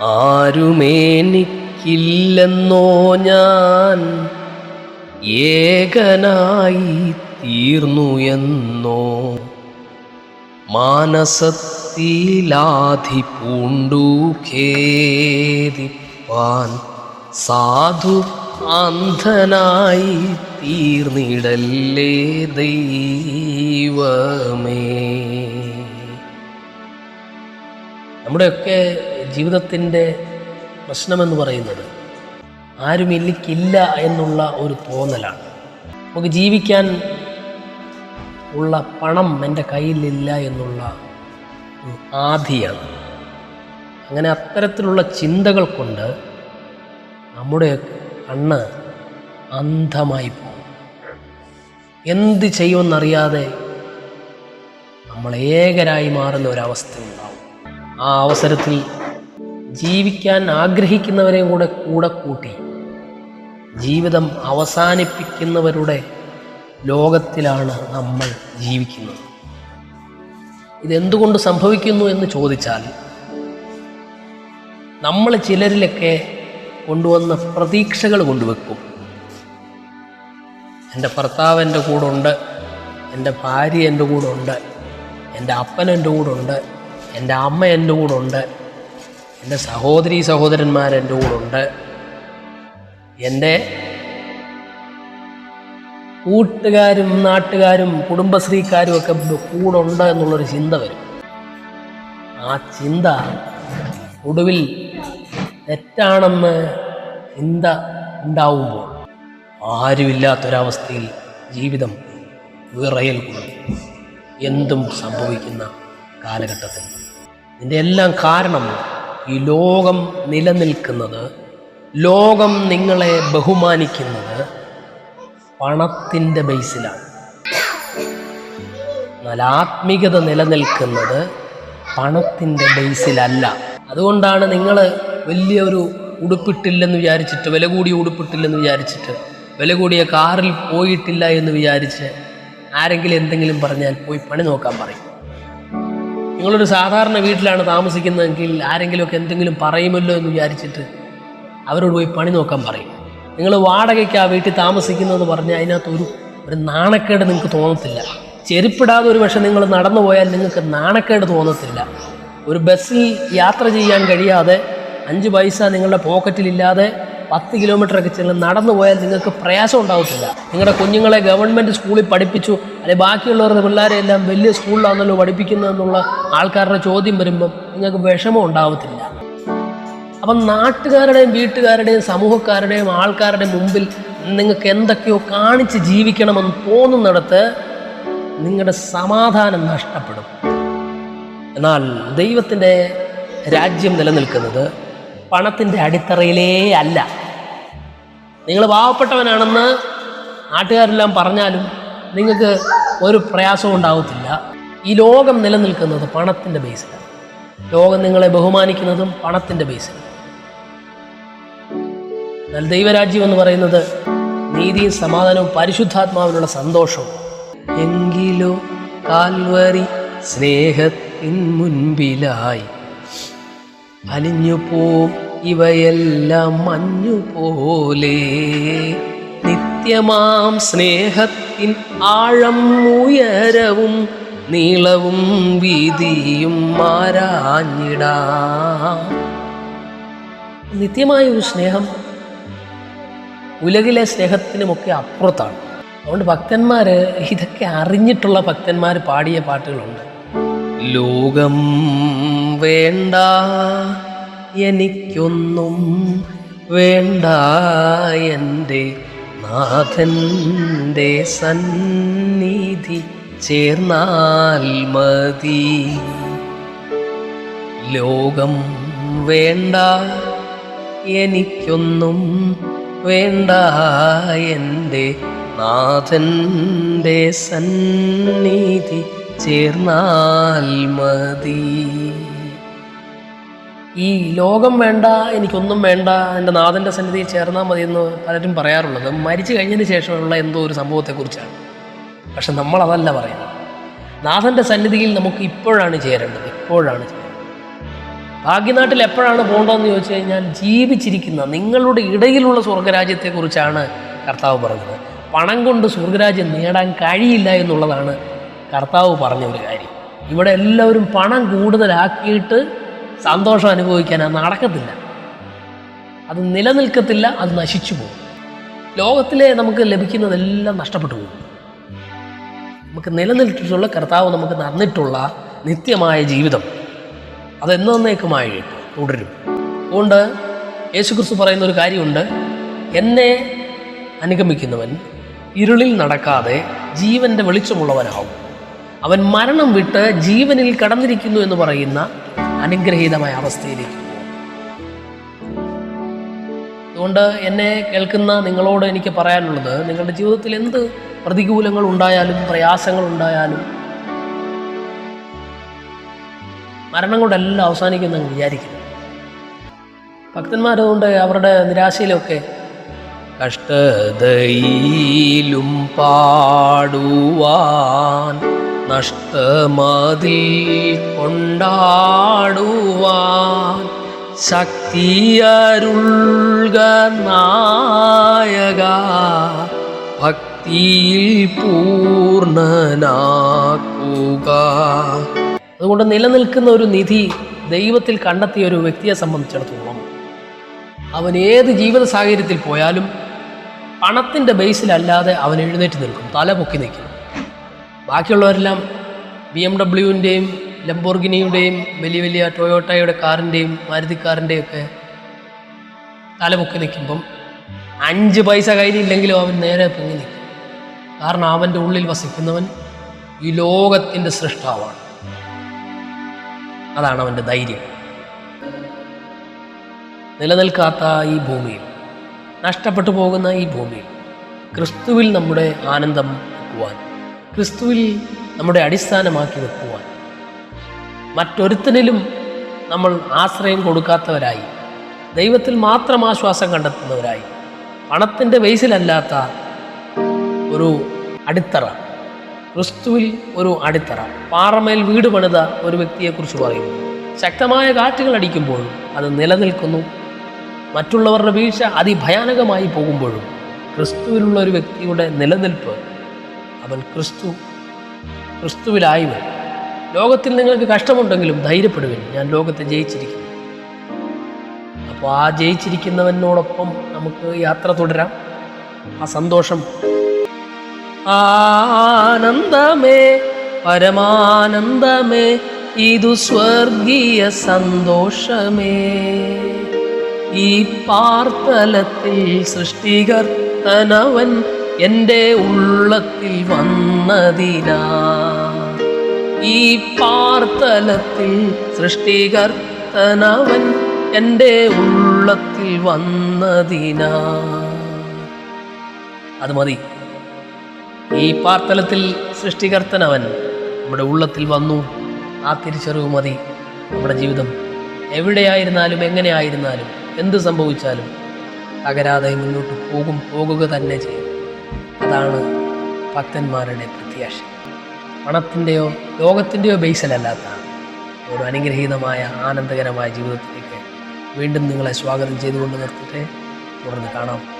ആരുമേനിക്കില്ലെന്നോ ഞാൻ ഏകനായി തീർന്നു എന്നോ? മാനസത്തിലാധി പൂണ്ടു ഖേദിപ്പാൻ സാധു അന്ധനായി തീർന്നിടല്ലേ ദൈവമേ? നമ്മുടെയൊക്കെ ജീവിതത്തിന്റെ പ്രശ്നമെന്ന് പറയുന്നത് ആരും എനിക്കില്ല എന്നുള്ള ഒരു തോന്നലാണ്. നമുക്ക് ജീവിക്കാൻ ഉള്ള പണം എന്റെ കയ്യിലില്ല എന്നുള്ള ആധിയാണ്. അങ്ങനെ അത്തരത്തിലുള്ള ചിന്തകൾ കൊണ്ട് നമ്മുടെ കണ്ണ് അന്ധമായി പോകും. എന്ത് ചെയ്യുമെന്നറിയാതെ നമ്മൾ ഏകരായി മാറുന്ന ഒരവസ്ഥ ഉണ്ടാവും ആ അവസരത്തിൽ ജീവിക്കാൻ ആഗ്രഹിക്കുന്നവരെയും കൂടെ കൂടെ കൂട്ടി. ജീവിതം അവസാനിപ്പിക്കുന്നവരുടെ ലോകത്തിലാണ് നമ്മൾ ജീവിക്കുന്നത്. ഇതെന്തുകൊണ്ട് സംഭവിക്കുന്നു എന്ന് ചോദിച്ചാൽ നമ്മൾ ചിലരിലൊക്കെ കൊണ്ടുവന്ന പ്രതീക്ഷകൾ കൊണ്ടുവെക്കും. എന്റെ ഭർത്താവ് എന്റെ കൂടെ ഉണ്ട് എന്റെ ഭാര്യ എന്റെ കൂടെ ഉണ്ട് എന്റെ അപ്പൻ എന്റെ കൂടെ ഉണ്ട് എന്റെ അമ്മ എന്റെ കൂടെ ഉണ്ട് എന്റെ സഹോദരി സഹോദരന്മാർ എന്റെ കൂടെ എന്റെ കൂട്ടുകാരും നാട്ടുകാരും കുടുംബശ്രീക്കാരും ഒക്കെ കൂടെ ഉണ്ട് എന്നുള്ളൊരു ചിന്ത വരും. ആ ചിന്ത ഒടുവിൽ തെറ്റാണെന്ന് ചിന്ത ഉണ്ടാവുമ്പോൾ ആരുമില്ലാത്തൊരവസ്ഥയിൽ ജീവിതം വിറയൽ കൊള്ളും എന്തും സംഭവിക്കുന്ന കാലഘട്ടത്തിൽ. ഇതിന്റെ എല്ലാം കാരണം ഈ ലോകം നിലനിൽക്കുന്നത് ലോകം നിങ്ങളെ ബഹുമാനിക്കുന്നത് പണത്തിന്റെ ബേസിലാണ്. എന്നാൽ ആത്മീകത നിലനിൽക്കുന്നത് പണത്തിന്റെ ബേസിലല്ല. അതുകൊണ്ടാണ് നിങ്ങൾ വലിയൊരു ഉടുപ്പിട്ടില്ലെന്ന് വിചാരിച്ചിട്ട് വില കൂടിയ ഉടുപ്പിട്ടില്ലെന്ന് വിചാരിച്ചിട്ട് വില കൂടിയ കാറിൽ പോയിട്ടില്ല എന്ന് വിചാരിച്ച് ആരെങ്കിലും എന്തെങ്കിലും പറഞ്ഞാൽ പോയി പണി നോക്കാൻ പറയും. നിങ്ങളൊരു സാധാരണ വീട്ടിലാണ് താമസിക്കുന്നതെങ്കിൽ ആരെങ്കിലുമൊക്കെ എന്തെങ്കിലും പറയുമല്ലോ എന്ന് വിചാരിച്ചിട്ട് അവരോട് പോയി പണി നോക്കാൻ പറയും. നിങ്ങൾ വാടകയ്ക്ക് ആ വീട്ടിൽ താമസിക്കുന്നതെന്ന് പറഞ്ഞാൽ അതിനകത്ത് ഒരു ഒരു നാണക്കേട് നിങ്ങൾക്ക് തോന്നത്തില്ല. ചെരുപ്പിടാതെ ഒരു പക്ഷേ നിങ്ങൾ നടന്നു പോയാൽ നിങ്ങൾക്ക് നാണക്കേട് തോന്നത്തില്ല. ഒരു ബസ്സിൽ യാത്ര ചെയ്യാൻ കഴിയാതെ അഞ്ച് പൈസ നിങ്ങളുടെ പോക്കറ്റിലില്ലാതെ പത്ത് കിലോമീറ്റർ ഒക്കെ ചെന്ന് നടന്നു പോയാൽ നിങ്ങൾക്ക് പ്രയാസം ഉണ്ടാവത്തില്ല. നിങ്ങളുടെ കുഞ്ഞുങ്ങളെ ഗവൺമെന്റ് സ്കൂളിൽ പഠിപ്പിച്ചു. അല്ലെങ്കിൽ ബാക്കിയുള്ളവരുടെ പിള്ളേരെ എല്ലാം വലിയ സ്കൂളിലാണല്ലോ പഠിപ്പിക്കുന്നതെന്നുള്ള ആൾക്കാരുടെ ചോദ്യം വരുമ്പം നിങ്ങൾക്ക് വിഷമം ഉണ്ടാവത്തില്ല. അപ്പം നാട്ടുകാരുടെയും വീട്ടുകാരുടെയും സമൂഹക്കാരുടെയും ആൾക്കാരുടെ മുമ്പിൽ നിങ്ങൾക്ക് എന്തൊക്കെയോ കാണിച്ച് ജീവിക്കണമെന്ന് തോന്നുന്നിടത്ത് നിങ്ങളുടെ സമാധാനം നഷ്ടപ്പെടും. എന്നാൽ ദൈവത്തിന്റെ രാജ്യം നിലനിൽക്കുന്നത് പണത്തിന്റെ അടിത്തറയിലേ അല്ല. നിങ്ങൾ പാവപ്പെട്ടവനാണെന്ന് നാട്ടുകാരെല്ലാം പറഞ്ഞാലും നിങ്ങൾക്ക് ഒരു പ്രയാസവും ഉണ്ടാവത്തില്ല. ഈ ലോകം നിലനിൽക്കുന്നത് പണത്തിന്റെ ബേസിലാണ് ലോകം നിങ്ങളെ ബഹുമാനിക്കുന്നതും പണത്തിന്റെ ബേസിലാണ് എന്നാൽ ദൈവരാജ്യം എന്ന് പറയുന്നത് നീതിയും സമാധാനവും പരിശുദ്ധാത്മാവിനുള്ള സന്തോഷവും. എങ്കിലോ കാൽവരി സ്നേഹത്തിൻ മുൻപിലായി അലിഞ്ഞു പോം ഇവയെല്ലാം മഞ്ഞു പോലെ നിത്യമാം സ്നേഹത്തിൻ ആഴം ഉയരവും നീളവും വീതിയും മാരാഞ്ഞിടാം. നിത്യമായ ഒരു സ്നേഹം ഉലകിലെ സ്നേഹത്തിനുമൊക്കെ അപ്പുറത്താണ്. അതുകൊണ്ട് ഭക്തന്മാർ ഇതൊക്കെ അറിഞ്ഞിട്ടുള്ള ഭക്തന്മാർ പാടിയ പാട്ടുകളുണ്ട്. ലോകം വേണ്ട. എനിക്കൊന്നും വേണ്ട എന്റെ നാഥന്റെ സന്നിധി ചേർന്നാൽ മതി. ലോകം വേണ്ട എനിക്കൊന്നും വേണ്ട എന്റെ നാഥന്റെ സന്നിധി ചേർന്നാൽ മതി. ഈ ലോകം വേണ്ട എനിക്കൊന്നും വേണ്ട എന്റെ നാഥന്റെ സന്നിധിയിൽ ചേർന്നാൽ മതി എന്ന് പലരും പറയാറുള്ളത്. മരിച്ചു കഴിഞ്ഞതിന് ശേഷമുള്ള എന്തോ ഒരു സംഭവത്തെക്കുറിച്ചാണ്. പക്ഷെ നമ്മൾ അതല്ല പറയുന്നത്. നാഥന്റെ സന്നിധിയിൽ നമുക്ക് ഇപ്പോഴാണ് ചേരേണ്ടത്. ഇപ്പോഴാണ് ചേരേണ്ടത്. ഭാഗ്യനാട്ടിൽ എപ്പോഴാണ് പോകേണ്ടതെന്ന് ചോദിച്ചു കഴിഞ്ഞാൽ ജീവിച്ചിരിക്കുന്ന നിങ്ങളുടെ ഇടയിലുള്ള സ്വർഗരാജ്യത്തെക്കുറിച്ചാണ് കർത്താവ് പറഞ്ഞത്. പണം കൊണ്ട് സ്വർഗരാജ്യം നേടാൻ കഴിയില്ല എന്നുള്ളതാണ് കർത്താവ് പറഞ്ഞ ഒരു കാര്യം. ഇവിടെ എല്ലാവരും പണം കൂടുതലാക്കിയിട്ട് സന്തോഷം അനുഭവിക്കാൻ അത് നടക്കത്തില്ല. അത് നിലനിൽക്കത്തില്ല അത് നശിച്ചു പോകും. ലോകത്തിലെ നമുക്ക് ലഭിക്കുന്നതെല്ലാം നഷ്ടപ്പെട്ടു പോകും. നമുക്ക് നിലനിൽക്കിട്ടുള്ള കർത്താവ് നമുക്ക് നടന്നിട്ടുള്ള നിത്യമായ ജീവിതം അതെന്നേക്കുമായി തുടരും. അതുകൊണ്ട് യേശുക്രിസ്തു പറയുന്ന ഒരു കാര്യമുണ്ട്. എന്നെ അനുഗമിക്കുന്നവൻ ഇരുളിൽ നടക്കാതെ ജീവന്റെ വെളിച്ചമുള്ളവനാവും അവൻ മരണം വിട്ട് ജീവനിൽ കടന്നിരിക്കുന്നു എന്ന് പറയുന്ന അനുഗ്രഹീതമായ അവസ്ഥയിലേക്ക് അതുകൊണ്ട് എന്നെ കേൾക്കുന്ന നിങ്ങളോട് എനിക്ക് പറയാനുള്ളത് നിങ്ങളുടെ ജീവിതത്തിൽ എന്ത് പ്രതികൂലങ്ങൾ ഉണ്ടായാലും പ്രയാസങ്ങൾ ഉണ്ടായാലും മരണം കൊണ്ടെല്ലാം അവസാനിക്കുന്നെന്ന് വിചാരിക്കുന്നു. ഭക്തന്മാരതുകൊണ്ട് അവരുടെ നിരാശയിലൊക്കെ കഷ്ടതയിലും പാടുവാൻ നഷ്ടമതിൽ കൊണ്ടാടുവാൻ ശക്തിയരുൾക നായക ഭക്തിയിൽ പൂർണനാക്കുക അതുകൊണ്ട് നിലനിൽക്കുന്ന ഒരു നിധി ദൈവത്തിൽ കണ്ടെത്തിയ ഒരു വ്യക്തിയെ സംബന്ധിച്ചിടത്തോളം അവൻ ഏത് ജീവിത സാഹചര്യത്തിൽ പോയാലും പണത്തിന്റെ ബേസിലല്ലാതെ അവൻ എഴുന്നേറ്റ് നിൽക്കും തല പൊക്കി നിൽക്കും. ബാക്കിയുള്ളവരെല്ലാം ബി എം ഡബ്ല്യുവിന്റെയും ലംബോർഗിനിയുടെയും വലിയ വലിയ ടൊയോട്ടയുടെ കാറിന്റെയും മാരുതി കാറിന്റെയും ഒക്കെ തല പൊക്കി നിൽക്കുമ്പം അഞ്ച് പൈസ കയ്യിലില്ലെങ്കിലും അവൻ നേരെ പൊങ്ങി നിൽക്കും. കാരണം അവന്റെ ഉള്ളിൽ വസിക്കുന്നവൻ ഈ ലോകത്തിന്റെ സൃഷ്ടാവാണ്. അതാണ് അവന്റെ ധൈര്യം. നിലനിൽക്കാത്ത ഈ ഭൂമിയിൽ നഷ്ടപ്പെട്ടു പോകുന്ന ഈ ഭൂമിയിൽ ക്രിസ്തുവിൽ നമ്മുടെ ആനന്ദം വെക്കുവാൻ ക്രിസ്തുവിൽ നമ്മുടെ അടിസ്ഥാനമാക്കി വെക്കുവാൻ. മറ്റൊരുത്തനിലും നമ്മൾ ആശ്രയം കൊടുക്കാത്തവരായി. ദൈവത്തിൽ മാത്രം ആശ്വാസം കണ്ടെത്തുന്നവരായി. പണത്തിന്റെ ബേസിലല്ലാത്ത ഒരു അടിത്തറ. ക്രിസ്തുവിൽ ഒരു അടിത്തറ. പാറമേൽ വീട് പണിത ഒരു വ്യക്തിയെക്കുറിച്ച് പറയുന്നു. ശക്തമായ കാറ്റുകൾ അടിക്കുമ്പോഴും അത് നിലനിൽക്കുന്നു. മറ്റുള്ളവരുടെ വീഴ്ച അതിഭയാനകമായി പോകുമ്പോഴും ക്രിസ്തുവിലുള്ള ഒരു വ്യക്തിയുടെ നിലനിൽപ്പ് അവൻ ക്രിസ്തു ക്രിസ്തുവിലായി വരും. ലോകത്തിൽ നിങ്ങൾക്ക് കഷ്ടമുണ്ടെങ്കിലും ധൈര്യപ്പെടുവിൻ. ഞാൻ ലോകത്തെ ജയിച്ചിരിക്കുന്നു. അപ്പോൾ ആ ജയിച്ചിരിക്കുന്നവനോടൊപ്പം നമുക്ക് യാത്ര തുടരാം. ആ സന്തോഷം ആനന്ദമേ പരമാനന്ദമേ ഇതു സ്വർഗീയ സന്തോഷമേ. ഈ പാർത്തലത്തിൽ സൃഷ്ടികർത്തനവൻ എന്റെ ഉള്ളത്തിൽ വന്നതിനാ. ഈ പാർത്തലത്തിൽ സൃഷ്ടികർത്തനവൻ എന്റെ ഉള്ളത്തിൽ വന്നതിനാ. അത് മതി. ഈ പാർത്തലത്തിൽ സൃഷ്ടികർത്തനവൻ നമ്മുടെ ഉള്ളത്തിൽ വന്നു. ആ തിരിച്ചറിവ് മതി നമ്മുടെ ജീവിതം. എവിടെയായിരുന്നാലും എങ്ങനെയായിരുന്നാലും എന്ത് സംഭവിച്ചാലും തകരാതെ മുന്നോട്ട് പോകും പോകുക തന്നെ ചെയ്യും. അതാണ് ഭക്തന്മാരുടെ പ്രത്യാശ. പണത്തിന്റെയോ ലോകത്തിന്റെയോ ബേസിലല്ലാത്ത ഒരു അനുഗ്രഹീതമായ ആനന്ദകരമായ ജീവിതത്തിലേക്ക് വീണ്ടും നിങ്ങളെ സ്വാഗതം ചെയ്തുകൊണ്ട് നിർത്തിയിട്ട് തുടർന്ന് കാണാം.